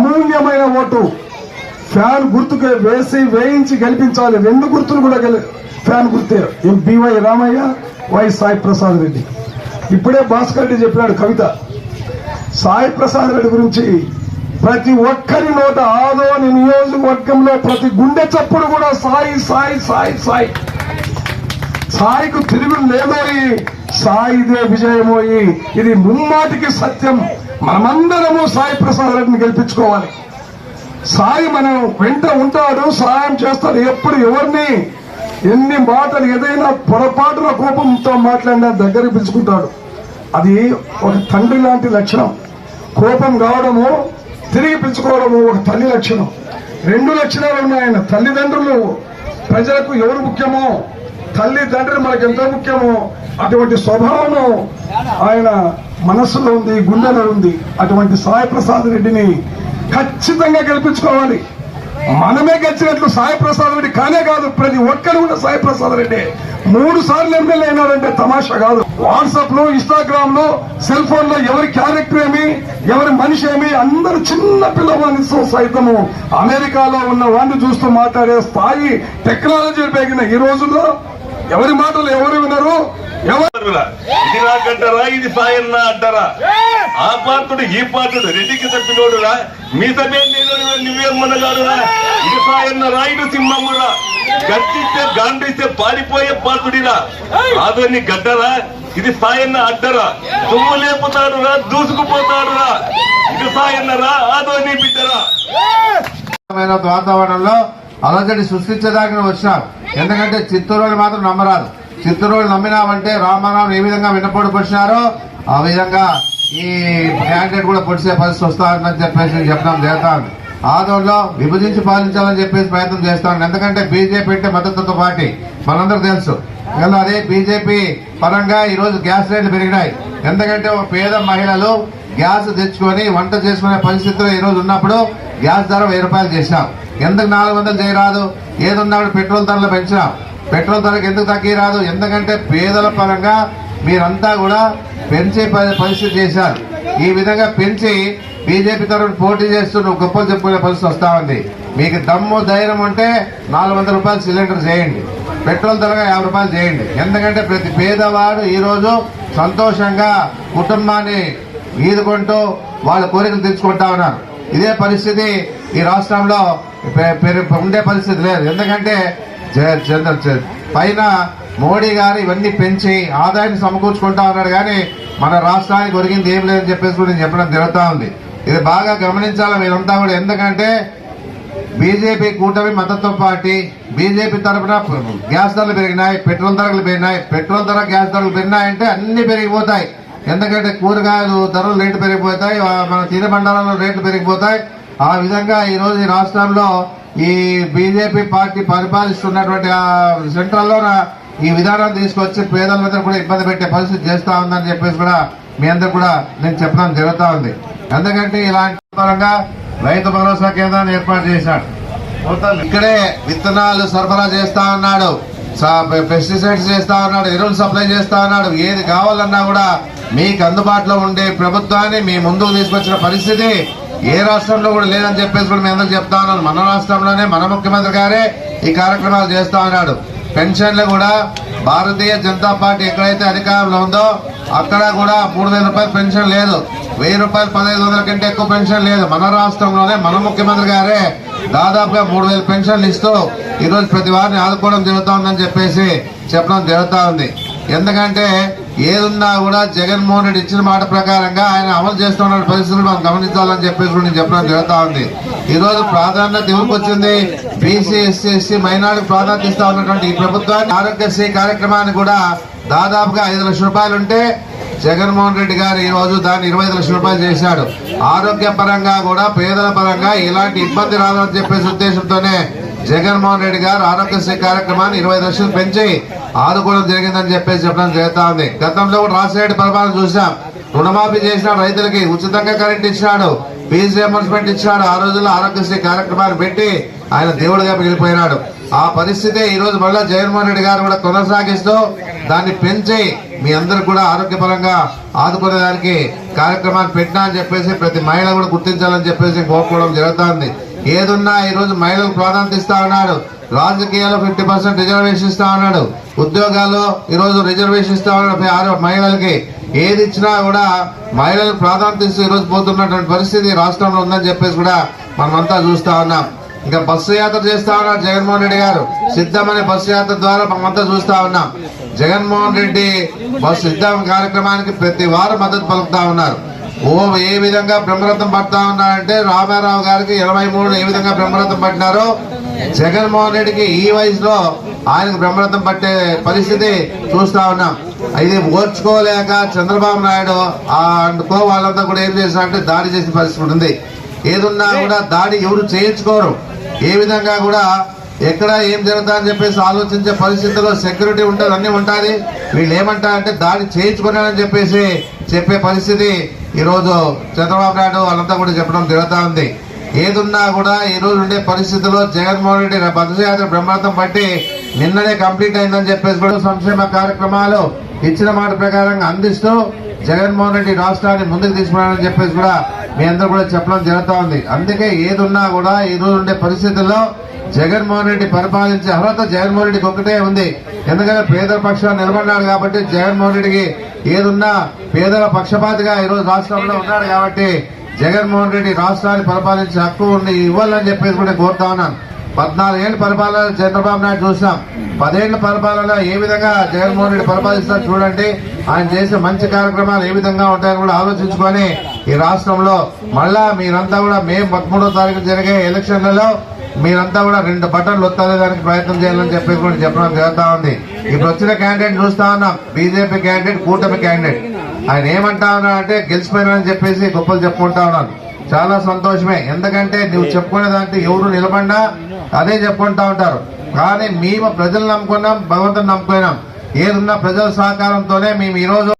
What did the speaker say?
అమూల్యమైన vote. Fan గుర్తుకే వేసి వేయించి గెలిపించాలి. రెండు గుర్తులు కూడా ఫ్యాన్ గుర్తే. B Y Ramaiah Y Sai Prasad Reddy. ఇప్పుడే భాస్కర్ రెడ్డి చెప్పినాడు కవిత. సాయి ప్రసాద్ రెడ్డి గురించి ప్రతి ఒక్కరి నోట ఆదోని నియోజకవర్గంలో ప్రతి గుండె చప్పుడు కూడా సాయి సాయి సాయి సాయి. సాయికు తిరుగు లేదోయి సాయిదే విజయమోయి. ఇది ముమ్మాటికి సత్యం. మనమందరము సాయి ప్రసాద్ రెడ్డిని గెలిపించుకోవాలి. సాయి మనం వెంట ఉంటాడు సాయం చేస్తాడు. ఎప్పుడు ఎవరిని ఎన్ని మాటలు ఏదైనా పొరపాటున కోపంతో మాట్లాడినా దగ్గర పిలుచుకుంటాడు. అది ఒక తండ్రి లాంటి లక్షణం. కోపం కావడము తిరిగి పిలుచుకోవడము ఒక తల్లి లక్షణం. రెండు లక్షణాలు ఉన్నాయన్న తల్లిదండ్రులు ప్రజలకు ఎవరు ముఖ్యమో తల్లిదండ్రులు మనకు ఎంత ముఖ్యమో అటువంటి స్వభావము ఆయన మనస్సులో ఉంది గుండెలో ఉంది. అటువంటి సాయిప్రసాద్ రెడ్డిని ఖచ్చితంగా గెలిపించుకోవాలి. మనమే గెలిచినట్లు సాయిప్రసాద్ రెడ్డి కానే కాదు ప్రతి ఒక్కరు కూడా సాయిప్రసాద్ రెడ్డి. మూడు సార్లు ఎమ్మెల్యే అయినాడంటే తమాషా కాదు. వాట్సాప్లో ఇన్స్టాగ్రామ్లో సెల్ ఫోన్లో ఎవరి క్యారెక్టర్ ఏమి ఎవరి మనిషి ఏమి అందరు చిన్న పిల్లవాడిని సైతము అమెరికాలో ఉన్న వాడిని చూస్తూ మాట్లాడే స్థాయి టెక్నాలజీ పెరిగిన ఈ రోజుల్లో ఎవరి మాటలు ఎవరు వినరు? ఎవరు? ఇది నాకంటారా? ఇది సాయన్న అంటారా? ఆ పాత్రుడు ఈ పాత్రుడు రెడ్డికి తప్పినోడురా. మీ సభే నువ్వేమన్నగాడురా ఇది సాయన్న రాయుడు సింహమురా. గర్జిస్తే గాండిస్తే పారిపోయే పాత్రుడిరా. ఆదోని గడ్డరా. ఇది సాయన్న అడ్డరా. దుమ్ము లేపుతాడురా దూసుకుపోతాడురా. ఇది సాయన్నరా ఆదోని బిడ్డరా. వాతావరణంలో అలజడి సృష్టించడానికి వచ్చినారు ఎందుకంటే చిత్తూరు మాత్రం నమ్మరాదు. చిత్తూరు నమ్మినామంటే రామారావు ఏ విధంగా వినపడి పొడిచినారో ఆ విధంగా ఈ క్యాండిడేట్ కూడా పొడిచే పరిస్థితి వస్తారని చెప్పేసి చెప్పడం జరుగుతా ఉంది విభజించి పాలించాలని చెప్పేసి ప్రయత్నం చేస్తాను. ఎందుకంటే బీజేపీ అంటే మద్దతుతో పార్టీ. మనందరూ తెలుసు. ఇలా అదే బీజేపీ పరంగా ఈరోజు గ్యాస్ రేట్లు పెరిగినాయి. ఎందుకంటే ఒక పేద మహిళలు గ్యాస్ తెచ్చుకొని వంట చేసుకునే పరిస్థితిలో ఈ రోజు ఉన్నప్పుడు గ్యాస్ ధర వెయ్యి రూపాయలు చేసినాం. ఎందుకు నాలుగు వందలు చేయరాదు? ఏది ఉన్నప్పుడు పెట్రోల్ ధరలు పెంచినాం. పెట్రోల్ ధరకు ఎందుకు తగ్గిరాదు ఎందుకంటే పేదల పరంగా మీరంతా కూడా పెంచే పరిస్థితి చేశారు. ఈ విధంగా పెంచి బీజేపీ తరఫున పోటీ చేస్తూ నువ్వు గొప్పలు చెప్పుకునే పరిస్థితి వస్తా ఉంది. మీకు దమ్ము ధైర్యం ఉంటే నాలుగు వందల రూపాయలు సిలిండర్ చేయండి. పెట్రోల్ ధరగా యాభై రూపాయలు చేయండి. ఎందుకంటే ప్రతి పేదవాడు ఈరోజు సంతోషంగా కుటుంబాన్ని ఈదుకుంటూ వాళ్ళ కోరికలు తెచ్చుకుంటా ఉన్నారు. ఇదే పరిస్థితి ఈ రాష్ట్రంలో ఉండే పరిస్థితి లేదు. ఎందుకంటే పైన మోడీ గారు ఇవన్నీ పెంచి ఆదాయాన్ని సమకూర్చుకుంటా ఉన్నాడు కానీ మన రాష్ట్రానికి ఒరిగింది ఏం లేదని చెప్పేసి కూడా నేను చెప్పడం జరుగుతూ ఉంది. ఇది బాగా గమనించాలి మీరంతా కూడా. ఎందుకంటే బీజేపీ కూటమి మద్దతు పార్టీ బీజేపీ తరఫున గ్యాస్ ధరలు పెరిగినాయి పెట్రోల్ ధరలు పెరిగినాయి. పెట్రోల్ ధర గ్యాస్ ధరలు పెరిగినాయంటే అన్ని పెరిగిపోతాయి. ఎందుకంటే కూరగాయలు ధరలు రేట్లు పెరిగిపోతాయి మన తినబండారాల రేట్లు పెరిగిపోతాయి. ఆ విధంగా ఈరోజు ఈ రాష్ట్రంలో ఈ బీజేపీ పార్టీ పరిపాలిస్తున్నటువంటి ఆ ఈ విధానం తీసుకొచ్చి పేదలందరూ కూడా ఇబ్బంది పెట్టే పరిస్థితి చేస్తా ఉందని చెప్పేసి కూడా మీ అందరు కూడా నేను చెప్పడం జరుగుతూ ఉంది. ఎందుకంటే ఇలాంటి పరంగా రైతు భరోసా కేంద్రాన్ని ఏర్పాటు చేశాడు. ఇక్కడే విత్తనాలు సరఫరా చేస్తా ఉన్నాడు. పెస్టిసైడ్స్ చేస్తా ఉన్నాడు ఎరువులు సప్లై చేస్తా ఉన్నాడు. ఏది కావాలన్నా కూడా మీకు అందుబాటులో ఉండే ప్రభుత్వాన్ని మీ ముందుకు తీసుకొచ్చిన పరిస్థితి ఏ రాష్ట్రంలో కూడా లేదని చెప్పేసి కూడా మేము అందరూ చెప్తా ఉన్నాను మన రాష్ట్రంలోనే మన ముఖ్యమంత్రి గారే ఈ కార్యక్రమాలు చేస్తా ఉన్నాడు. పెన్షన్లు కూడా భారతీయ జనతా పార్టీ ఎక్కడైతే అధికారంలో ఉందో అక్కడ కూడా మూడు వేల రూపాయలు పెన్షన్ లేదు. వెయ్యి రూపాయలు పదహైదు వందల కంటే ఎక్కువ పెన్షన్ లేదు. మన రాష్ట్రంలోనే మన ముఖ్యమంత్రి గారే దాదాపుగా మూడు వేల పెన్షన్లు ఇస్తూ ఈరోజు ప్రతి వారిని ఆదుకోవడం జరుగుతూ ఉందని చెప్పేసి చెప్పడం జరుగుతూ ఉంది ఎందుకంటే ఏదున్నా కూడా జగన్మోహన్ రెడ్డి ఇచ్చిన మాట ప్రకారంగా ఆయన అమలు చేస్తున్న పరిస్థితులు మనం గమనించాలని చెప్పేసి నేను చెప్పడం జరుగుతూ ఉంది ఈరోజు ప్రాధాన్యత ఎవరికి వచ్చింది? బీసీ ఎస్సీ ఎస్సీ మైనార్టీ ప్రాధాన్యత ఇస్తా ఉన్నటువంటి ఈ ప్రభుత్వాన్ని ఆరోగ్యశ్రీ కార్యక్రమాన్ని కూడా దాదాపుగా ఐదు లక్షల రూపాయలు ఉంటే జగన్మోహన్ రెడ్డి గారు ఈరోజు దాన్ని ఇరవై ఐదు లక్షల రూపాయలు చేశాడు. ఆరోగ్య పరంగా కూడా పేదల పరంగా ఎలాంటి ఇబ్బంది రాదని చెప్పేసి ఉద్దేశంతోనే జగన్మోహన్ రెడ్డి గారు ఆరోగ్యశ్రీ కార్యక్రమాన్ని ఇరవై లక్షలు పెంచి ఆదుకోవడం జరిగిందని చెప్పేసి చెప్పడం జరుగుతా ఉంది గతంలో కూడా రాజశేఖర పరిపాలన చూసాం రుణమాఫీ చేసిన రైతులకి ఉచితంగా కరెంట్ ఇచ్చినాడు. ఫీజు రియంబర్స్మెంట్ ఇచ్చినాడు. ఆ రోజుల్లో ఆరోగ్యశ్రీ కార్యక్రమాన్ని పెట్టి ఆయన దేవుడిగా మిగిలిపోయినాడు ఆ పరిస్థితే ఈరోజు మళ్ళీ జగన్మోహన్ రెడ్డి గారు కూడా కొనసాగిస్తూ దాన్ని పెంచి మీ అందరికి కూడా ఆరోగ్యపరంగా ఆదుకునే దానికి కార్యక్రమాన్ని పెట్టినా అని చెప్పేసి ప్రతి మహిళ కూడా గుర్తించాలని చెప్పేసి కోరుకోవడం జరుగుతుంది. ఏదున్నా ఈరోజు మహిళలు మహిళలకు ప్రాధాన్యత ఇస్తా ఉన్నాడు. రాజకీయాల్లో ఫిఫ్టీ పర్సెంట్ రిజర్వేషన్ ఇస్తా ఉన్నాడు. ఉద్యోగాల్లో ఈరోజు రిజర్వేషన్ ఇస్తా ఉన్నాడు ఆరు మహిళలకి. ఏది ఇచ్చినా కూడా మహిళలకు ప్రాధాన్యత ఇస్తూ ఈ రోజు పోతున్నటువంటి పరిస్థితి రాష్ట్రంలో ఉందని చెప్పేసి కూడా మనమంతా చూస్తా ఉన్నాం. ఇంకా బస్సు యాత్ర చేస్తా ఉన్నారు జగన్మోహన్ రెడ్డి గారు. సిద్ధమనే బస్సు యాత్ర ద్వారా మనమంతా చూస్తా ఉన్నాం. జగన్మోహన్ రెడ్డి బస్సు సిద్ధం కార్యక్రమానికి ప్రతి వారం మద్దతు పలుకుతా ఉన్నారు. ఓ ఏ విధంగా బ్రహ్మరథం పడతా ఉన్నారంటే రామారావు గారికి ఇరవై మూడు ఏ విధంగా బ్రహ్మరథం పట్టినారో జగన్మోహన్ రెడ్డికి ఈ వయసులో ఆయనకు బ్రహ్మరథం పట్టే పరిస్థితి చూస్తా ఉన్నాం. ఇది ఓర్చుకోలేక చంద్రబాబు నాయుడు ఆ వాళ్ళంతా కూడా ఏం చేశారంటే దాడి చేసిన పరిస్థితి ఉంది ఏదున్నా కూడా దాడి ఎవరు చేయించుకోరు. ఏ విధంగా కూడా ఎక్కడ ఏం జరుగుతా అని చెప్పేసి ఆలోచించే పరిస్థితుల్లో సెక్యూరిటీ ఉంటుంది అన్ని ఉంటుంది. వీళ్ళు ఏమంటారంటే దాడి చేయించుకున్నారని చెప్పేసి చెప్పే పరిస్థితి ఈరోజు చంద్రబాబు నాయుడు వాళ్ళంతా కూడా చెప్పడం జరుగుతూ ఉంది. ఏదున్నా కూడా ఈ రోజు ఉండే పరిస్థితుల్లో జగన్మోహన్ రెడ్డి పదయాత్ర బ్రహ్మార్థం పట్టి నిన్ననే కంప్లీట్ అయిందని చెప్పేసి కూడా సంక్షేమ కార్యక్రమాలు ఇచ్చిన మాట ప్రకారంగా అందిస్తూ జగన్మోహన్ రెడ్డి రాష్ట్రాన్ని ముందుకు తీసుకున్నారని చెప్పేసి కూడా మీ అందరూ కూడా చెప్పడం జరుగుతూ ఉంది. అందుకే ఏదున్నా కూడా ఈ రోజు ఉండే పరిస్థితుల్లో జగన్మోహన్ రెడ్డి పరిపాలించే అర్హత జగన్మోహన్ రెడ్డికి ఒకటే ఉంది. ఎందుకంటే పేదల పక్షాన్ని నిలబడినాడు కాబట్టి జగన్మోహన్ రెడ్డికి ఏదున్నా పేదల పక్షపాతిగా ఈ రోజు రాష్ట్రంలో ఉన్నాడు కాబట్టి జగన్మోహన్ రెడ్డి రాష్ట్రాన్ని పరిపాలించే హక్కు ఉంది ఇవ్వాలని చెప్పేసి కూడా కోరుతా ఉన్నాను. పద్నాలుగేళ్ళ పరిపాలన చంద్రబాబు నాయుడు చూసాం పదేళ్ళ పరిపాలన ఏ విధంగా జగన్మోహన్ రెడ్డి పరిపాలిస్తారు చూడండి. ఆయన చేసే మంచి కార్యక్రమాలు ఏ విధంగా ఉంటాయని కూడా ఆలోచించుకొని ఈ రాష్ట్రంలో మళ్ళా మీరంతా కూడా మే పదమూడో తారీఖు జరిగే ఎలక్షన్లలో మీరంతా కూడా రెండు బటన్లు ఒత్తలేదానికి ప్రయత్నం చేయాలని చెప్పి కూడా చెప్పడం జరుగుతూ ఉంది. ఇప్పుడు వచ్చిన క్యాండిడేట్ చూస్తా ఉన్నాం. బీజేపీ క్యాండిడేట్ కూటమి క్యాండిడేట్. ఆయన ఏమంటా ఉన్నా అంటే గెలిచిపోయినారని చెప్పేసి గొప్పలు చెప్పుకుంటా ఉన్నాను చాలా సంతోషమే. ఎందుకంటే నువ్వు చెప్పుకునే దాంట్లో ఎవరు నిలబడినా అదే చెప్పుకుంటా ఉంటారు. కానీ మేము ప్రజలు నమ్ముకున్నాం భగవంతుని నమ్ముకున్నాం. ఏదున్నా ప్రజల సహకారంతోనే మేము ఈ రోజు